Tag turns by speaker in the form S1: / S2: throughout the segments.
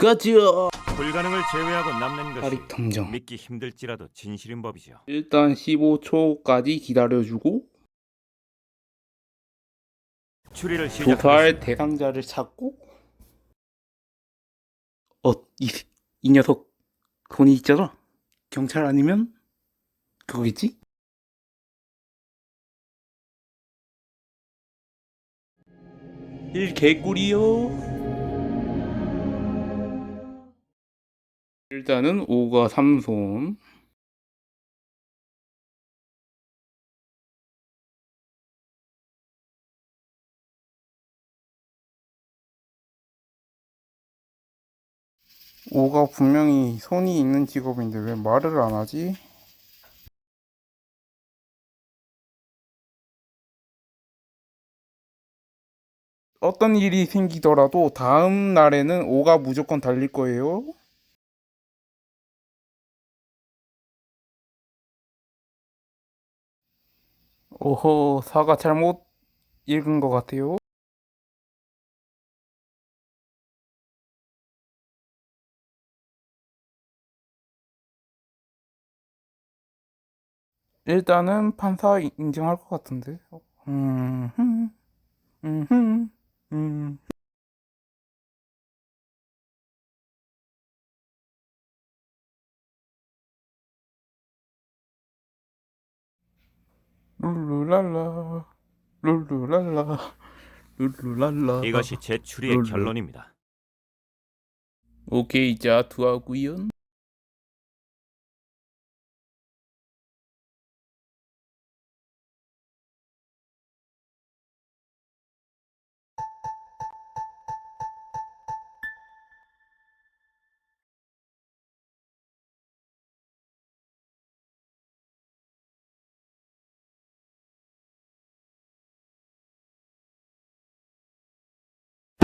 S1: 가자.
S2: 불가능을 제외하고 남는 것이
S1: 탐정.
S2: 믿기 힘들지라도 진실인 법이죠.
S1: 일단 15초까지 기다려주고
S2: 추리를 시작하겠습니다.
S1: 도탈 대상자를 찾고 어, 이, 이 녀석 돈이 있잖아. 경찰 아니면 그거겠지? 일 개꿀이요. 일단은 5가 3손. 오가 분명히 손이 있는 직업인데 왜 말을 안 하지? 어떤 일이 생기더라도 다음 날에는 오가 무조건 달릴 거예요. 오호, 사가 잘못 읽은 것 같아요. 일단은 판사 인정할 것 같은데. 음, 음, 음, 음, 룰루랄라, 룰루랄라, 룰루랄라.
S2: 이것이 제 추리의. 결론입니다.
S1: 오케이, 자, 두하구요.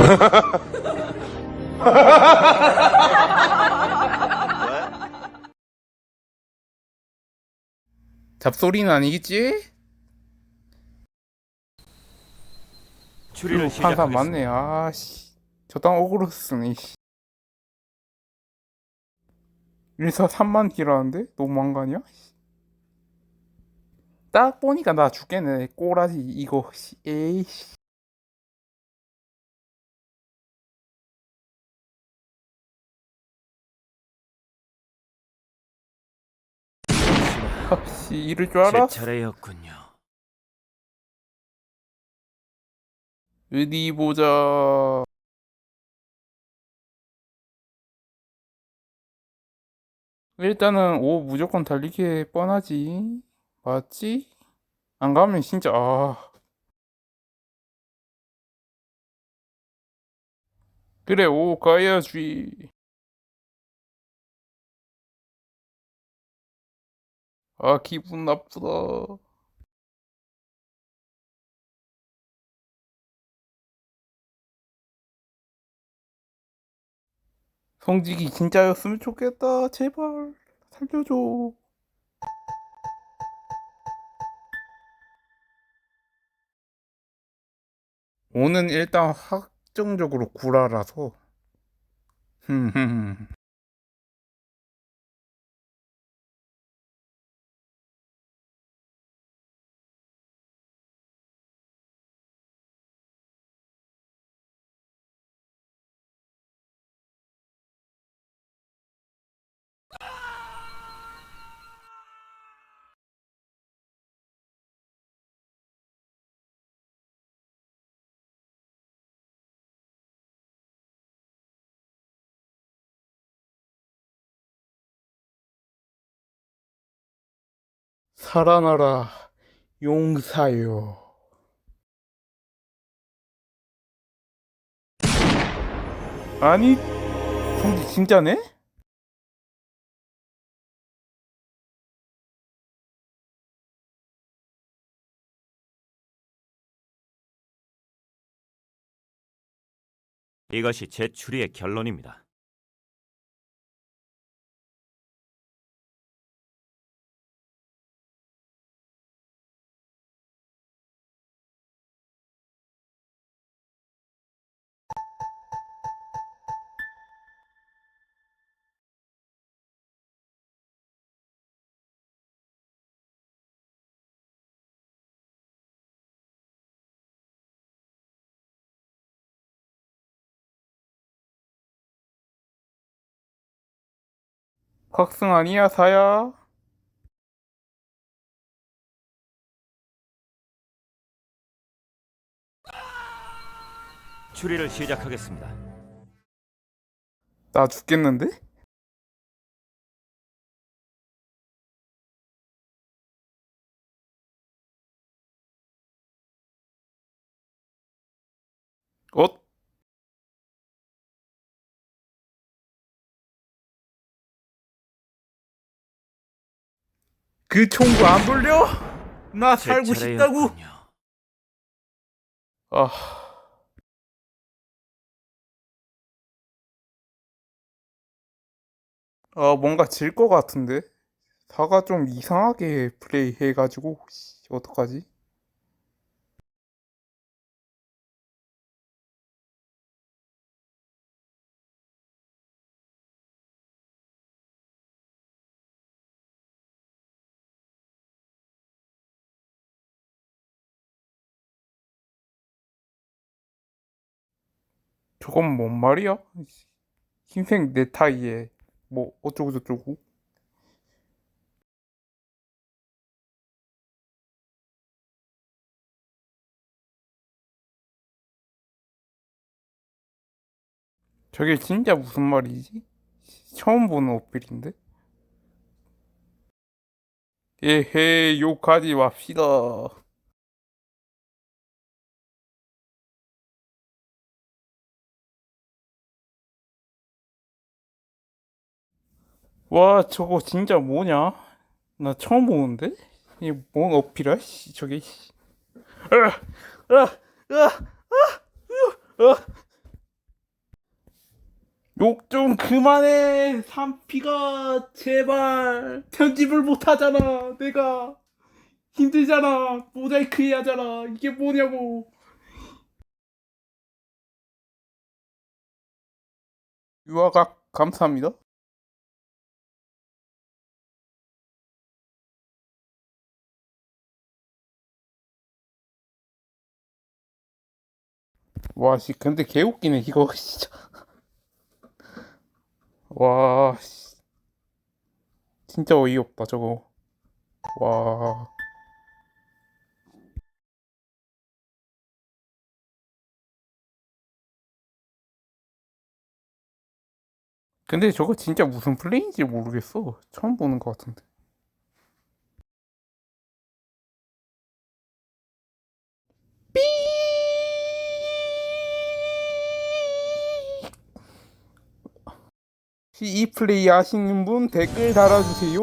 S1: 잡소리는 아니겠지?
S2: 추리를
S1: 그 판사. 맞네. 아씨. 저땅 어그로 쓰네. 씨. 1사 3만 딜하는데? 너무한 거 아니야? 딱 보니까 나 죽겠네. 꼬라지 이거. 씨. 에이씨. 아씨 이럴 줄 알아?
S2: 제 차례였군요.
S1: 어디 보자. 일단은 오 무조건 달리기 뻔하지. 맞지? 안 가면 진짜 아. 그래 오 가야지. 아 기분 나쁘다. 성직이 진짜였으면 좋겠다. 제발 살려줘. 오는 일단 확정적으로 구라라서. 흠흠. 살아나라 용사요. 아니 성직 진짜네?
S2: 이것이 제 추리의 결론입니다.
S1: 아니야, 사야?
S2: 추리를 시작하겠습니다.
S1: 나 죽겠는데? 어? 그 총구 안 돌려? 나
S2: 제
S1: 살고 싶다고?
S2: 차례였군요.
S1: 아. 아, 뭔가 질 것 같은데? 사가 좀 이상하게 플레이 해가지고, 씨, 어떡하지? 저건 뭔 말이야? 흰색 넥타이에 뭐 어쩌고 저쩌고 저게 진짜 무슨 말이지? 처음 보는 어필인데? 에헤 욕하지 맙시다 와 저거 진짜 뭐냐? 나 처음 보는데? 이게 뭔 어필이야? 씨, 저게 씨. 으, 으, 으, 으, 으, 으. 욕좀 그만해 삼피가 제발 편집을 못하잖아 내가 힘들잖아 모자이크 해야 하잖아 이게 뭐냐고 유아각 감사합니다 와, 씨, 근데 개 웃기네, 이거, 진짜. 와, 씨. 진짜 어이없다, 저거. 와. 근데 저거 진짜 무슨 플레이인지 모르겠어. 처음 보는 것 같은데. 이 플레이 아시는 분 댓글 달아주세요.